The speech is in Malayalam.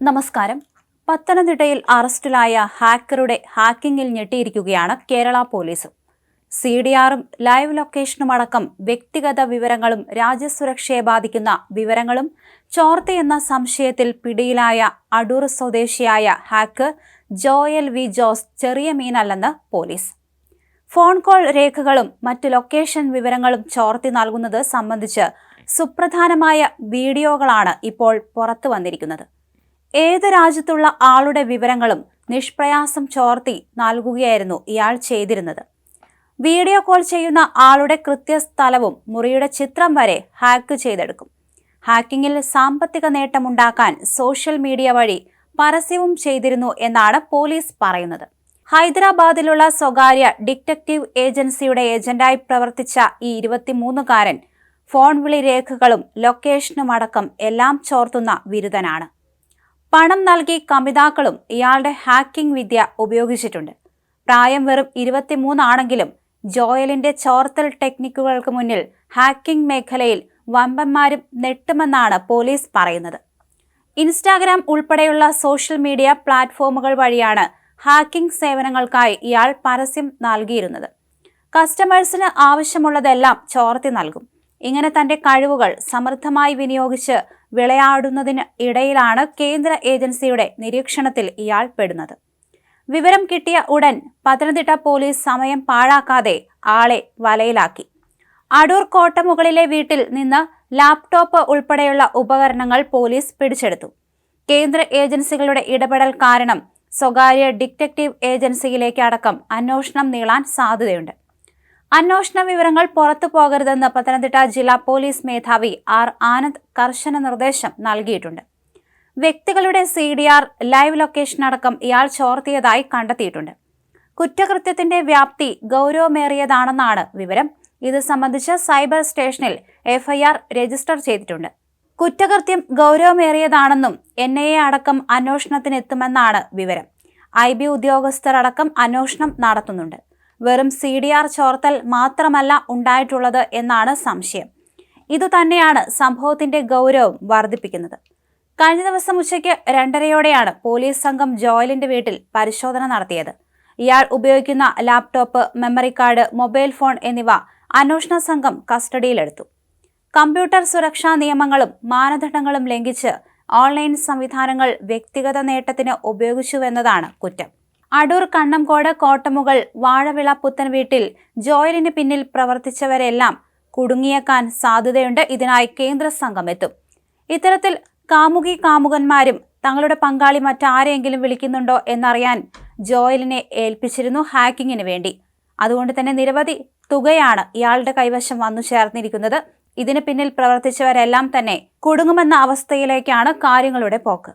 നമസ്കാരം. പത്തനംതിട്ടയിൽ അറസ്റ്റിലായ ഹാക്കറുടെ ഹാക്കിങ്ങിൽ ഞെട്ടിയിരിക്കുകയാണ് കേരള പോലീസ്. സി ഡി ആറും ലൈവ് ലൊക്കേഷനും അടക്കം വ്യക്തിഗത വിവരങ്ങളും രാജ്യസുരക്ഷയെ ബാധിക്കുന്ന വിവരങ്ങളും ചോർത്തിയെന്ന സംശയത്തിൽ പിടിയിലായ അടൂർ സ്വദേശിയായ ഹാക്കർ ജോയൽ വി ജോസ് ചെറിയ മീനല്ലെന്ന് പോലീസ്. ഫോൺ കോൾ രേഖകളും മറ്റ് ലൊക്കേഷൻ വിവരങ്ങളും ചോർത്തി നൽകുന്നത് സംബന്ധിച്ച് സുപ്രധാനമായ വീഡിയോകളാണ് ഇപ്പോൾ പുറത്തു വന്നിരിക്കുന്നത്. ഏത് രാജ്യത്തുള്ള ആളുടെ വിവരങ്ങളും നിഷ്പ്രയാസം ചോർത്തി നൽകുകയായിരുന്നു ഇയാൾ ചെയ്തിരുന്നത്. വീഡിയോ കോൾ ചെയ്യുന്ന ആളുടെ കൃത്യസ്ഥലവും മുറിയുടെ ചിത്രം വരെ ഹാക്ക് ചെയ്തെടുക്കും. ഹാക്കിങ്ങിൽ സാമ്പത്തിക നേട്ടമുണ്ടാക്കാൻ സോഷ്യൽ മീഡിയ വഴി പരസ്യവും ചെയ്തിരുന്നു എന്നാണ് പോലീസ് പറയുന്നത്. ഹൈദരാബാദിലുള്ള സ്വകാര്യ ഡിറ്റക്റ്റീവ് ഏജൻസിയുടെ ഏജന്റായി പ്രവർത്തിച്ച ഈ ഇരുപത്തിമൂന്നുകാരൻ ഫോൺ വിളി രേഖകളും ലൊക്കേഷനും അടക്കം എല്ലാം ചോർത്തുന്ന വിരുദ്ധനാണ്. പണം നൽകി കമിതാക്കളും ഇയാളുടെ ഹാക്കിംഗ് വിദ്യ ഉപയോഗിച്ചിട്ടുണ്ട്. പ്രായം വെറും ഇരുപത്തിമൂന്നാണെങ്കിലും ജോയലിന്റെ ചോർത്തൽ ടെക്നിക്കുകൾക്ക് മുന്നിൽ ഹാക്കിംഗ് മേഖലയിൽ വമ്പന്മാരും നെട്ടുമെന്നാണ് പോലീസ് പറയുന്നത്. ഇൻസ്റ്റാഗ്രാം ഉൾപ്പെടെയുള്ള സോഷ്യൽ മീഡിയ പ്ലാറ്റ്ഫോമുകൾ വഴിയാണ് ഹാക്കിംഗ് സേവനങ്ങൾക്കായി ഇയാൾ പരസ്യം നൽകിയിരുന്നത്. കസ്റ്റമേഴ്സിന് ആവശ്യമുള്ളതെല്ലാം ചോർത്തി നൽകും. ഇങ്ങനെ തന്റെ കഴിവുകൾ സമൃദ്ധമായി വിനിയോഗിച്ച് വിളയാടുന്നതിന് ഇടയിലാണ് കേന്ദ്ര ഏജൻസിയുടെ നിരീക്ഷണത്തിൽ ഇയാൾ പെടുന്നത്. വിവരം കിട്ടിയ ഉടൻ പത്തനംതിട്ട പോലീസ് സമയം പാഴാക്കാതെ ആളെ വലയിലാക്കി. അടൂർ കോട്ടമുകളിലെ വീട്ടിൽ നിന്ന് ലാപ്ടോപ്പ് ഉൾപ്പെടെയുള്ള ഉപകരണങ്ങൾ പോലീസ് പിടിച്ചെടുത്തു. കേന്ദ്ര ഏജൻസികളുടെ ഇടപെടൽ കാരണം സ്വകാര്യ ഡിറ്റക്റ്റീവ് ഏജൻസിയിലേക്ക് അടക്കം അന്വേഷണം നീളാൻ സാധ്യതയുണ്ട്. അന്വേഷണ വിവരങ്ങൾ പുറത്തു പോകരുതെന്ന് പത്തനംതിട്ട ജില്ലാ പോലീസ് മേധാവി ആർ ആനന്ദ് കർശന നിർദ്ദേശം നൽകിയിട്ടുണ്ട്. വ്യക്തികളുടെ C D R live location അടക്കം ഇയാൾ ചോർത്തിയതായി കണ്ടെത്തിയിട്ടുണ്ട്. കുറ്റകൃത്യത്തിന്റെ വ്യാപ്തി ഗൗരവമേറിയതാണെന്നാണ് വിവരം. ഇത് സംബന്ധിച്ച് സൈബർ സ്റ്റേഷനിൽ എഫ്ഐആർ രജിസ്റ്റർ ചെയ്തിട്ടുണ്ട്. കുറ്റകൃത്യം ഗൗരവമേറിയതാണെന്നും എൻ ഐ എ അടക്കം അന്വേഷണത്തിനെത്തുമെന്നാണ് വിവരം. ഐ ബി ഉദ്യോഗസ്ഥർ അടക്കം അന്വേഷണം നടത്തുന്നുണ്ട്. വെറും സി ഡി ആർ ചോർത്തൽ മാത്രമല്ല ഉണ്ടായിട്ടുള്ളത് എന്നാണ് സംശയം. ഇതുതന്നെയാണ് സംഭവത്തിന്റെ ഗൗരവം വർദ്ധിപ്പിക്കുന്നത്. കഴിഞ്ഞ ദിവസം ഉച്ചയ്ക്ക് രണ്ടരയോടെയാണ് പോലീസ് സംഘം ജോയലിന്റെ വീട്ടിൽ പരിശോധന നടത്തിയത്. ഇയാൾ ഉപയോഗിക്കുന്ന laptop memory card mobile phone എന്നിവ അന്വേഷണ സംഘം കസ്റ്റഡിയിലെടുത്തു. കമ്പ്യൂട്ടർ സുരക്ഷാ നിയമങ്ങളും മാനദണ്ഡങ്ങളും ലംഘിച്ച് ഓൺലൈൻ സംവിധാനങ്ങൾ വ്യക്തിഗത നേട്ടത്തിന് ഉപയോഗിച്ചുവെന്നതാണ് കുറ്റം. അടൂർ കണ്ണംകോട് കോട്ടമുകൾ വാഴവിള പുത്തൻ വീട്ടിൽ ജോയലിന് പിന്നിൽ പ്രവർത്തിച്ചവരെല്ലാം കുടുങ്ങിയേക്കാൻ സാധ്യതയുണ്ട്. ഇതിനായി കേന്ദ്ര സംഘം എത്തും. ഇത്തരത്തിൽ കാമുകി കാമുകന്മാരും തങ്ങളുടെ പങ്കാളി മറ്റാരെയെങ്കിലും വിളിക്കുന്നുണ്ടോ എന്നറിയാൻ ജോയലിനെ ഏൽപ്പിച്ചിരുന്നു ഹാക്കിങ്ങിന് വേണ്ടി. അതുകൊണ്ട് തന്നെ നിരവധി തുകയാണ് ഇയാളുടെ കൈവശം വന്നു ചേർന്നിരിക്കുന്നത്. ഇതിന് പിന്നിൽ പ്രവർത്തിച്ചവരെല്ലാം തന്നെ കുടുങ്ങുമെന്ന അവസ്ഥയിലേക്കാണ് കാര്യങ്ങളുടെ പോക്ക്.